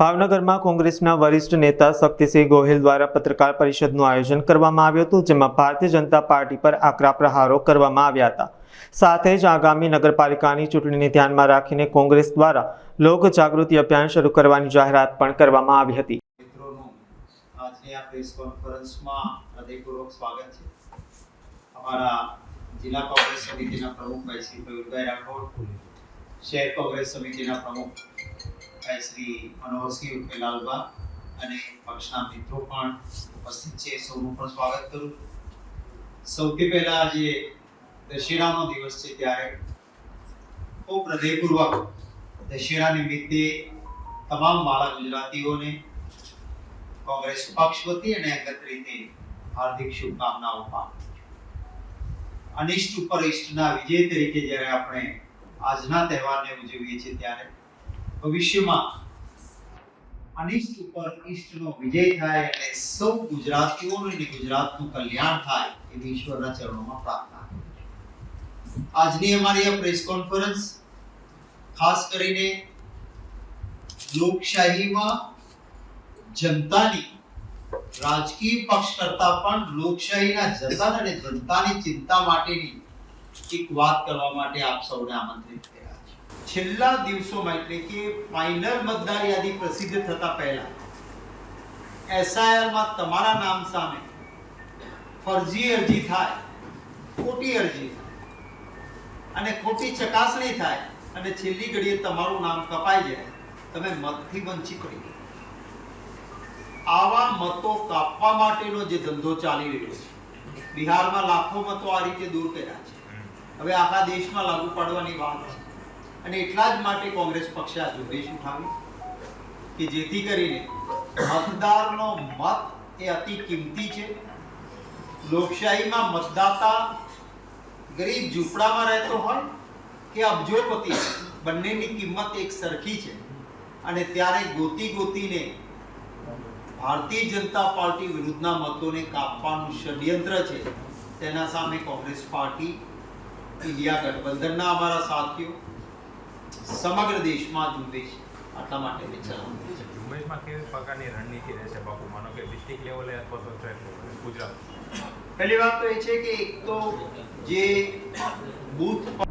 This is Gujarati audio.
ભાવનગરમાં કોંગ્રેસના વરિષ્ઠ નેતા શક્તિસિંહ ગોહિલ દ્વારા પત્રકાર પરિષદનું આયોજન કરવામાં આવ્યું હતું, જેમાં ભારતીય જનતા પાર્ટી પર આકરા પ્રહારો કરવામાં આવ્યા હતા. સાથે જ આગામી નગરપાલિકાની ચૂંટણીને ધ્યાનમાં રાખીને કોંગ્રેસ દ્વારા લોક જાગૃતિ અભિયાન શરૂ કરવાની જાહેરાત પણ કરવામાં આવી હતી. આજની આ પ્રેસ કોન્ફરન્સમાં હૃદયપૂર્વક સ્વાગત છે. અમારા જિલ્લા કોંગ્રેસ સમિતિના પ્રમુખ ભાઈ શ્રી પ્રવીણભાઈ રાઠોડ, શહેર કોંગ્રેસ સમિતિના પ્રમુખ ભાઈ શ્રી મનોહરસિંહ ઉકેલાલબા અને પક્ષના મિત્રો પણ ઉપસ્થિત છે સૌનું પણ સ્વાગત કરું સૌથી પહેલા આજે દશેરાનો દિવસ છે ત્યારે ખૂબ હૃદયપૂર્વક દશેરા નિમિત્તે તમામ માળા ગુજરાતીઓને કોંગ્રેસ પક્ષ વતી અને અંગત રીતે હાર્દિક શુભકામનાઓ પાઠવું. અનિષ્ટ ઉપર ઇષ્ટના વિજય તરીકે જ્યારે આપણે આજના તહેવારને ઉજવીએ છીએ ત્યારે ભવિષ્યમાં અનિષ્ટ ઉપર ઇષ્ટનો વિજય થાય અને સૌ ગુજરાતીઓનું અને ગુજરાતનું કલ્યાણ થાય એવી ઈશ્વરના ચરણોમાં પ્રાર્થના આજની અમારી આ પ્રેસ કોન્ફરન્સ ખાસ કરીને લોકશાહીમાં જનતાની, રાજકીય પક્ષ કરતા પણ લોકશાહીના જતન અને જનતાની ચિંતા માટેની એક વાત કરવા માટે આપ સૌને આમંત્રિત છેલ્લા દિવસોમાં એટલે કે ફાઇનલ મતદાર યાદી પ્રસિદ્ધ થતા પહેલા એસઆઈઆરમાં તમારા નામ સામે ફરજી અરજી થાય ખોટી અરજી અને ખોટી ચકાસણી થાય અને છેલ્લી ઘડીએ તમારું નામ કપાઈ જાય તમે મતથી વંચિત રહી. આવા મતો કાપવા માટેનો જે ધંધો ચાલી રહ્યો છે બિહારમાં લાખો મતો આ રીતે દૂર કર્યા છે. હવે આખા દેશમાં લાગુ પાડવાની વાત છે. અને એટલા જ માટે કોંગ્રેસ પક્ષે આ ઝુંબેશ ઉઠાવી કે જેથી કરીને મતદારનો મત એ અતિ કિંમતી છે. લોકશાહીમાં મતદાતા ગરીબ ઝૂંપડામાં રહેતો હોય કે અબજોપતિ, બંનેની કિંમત એક સરખી છે. અને ત્યારે ગોતી ગોતીને ભારતીય જનતા પાર્ટી વિરુદ્ધના મતોને કાપવાનું ષડયંત્ર છે. તેના સામે કોંગ્રેસ પાર્ટી, ઇન્ડિયા ગઠબંધનના અમારા સાથીઓ સમગ્ર દેશમાં ઝુંબેશ આટલા માટે ઝુંબેશમાં કેવી પ્રકારની રણનીતિ રહેશે બાપુ? માનો કે ડિસ્ટ્રિક્ટ લેવલે અથવા તો સ્ટેટ લેવલે ગુજરાત? પહેલી વાત તો એ છે કે એક તો જે બૂથ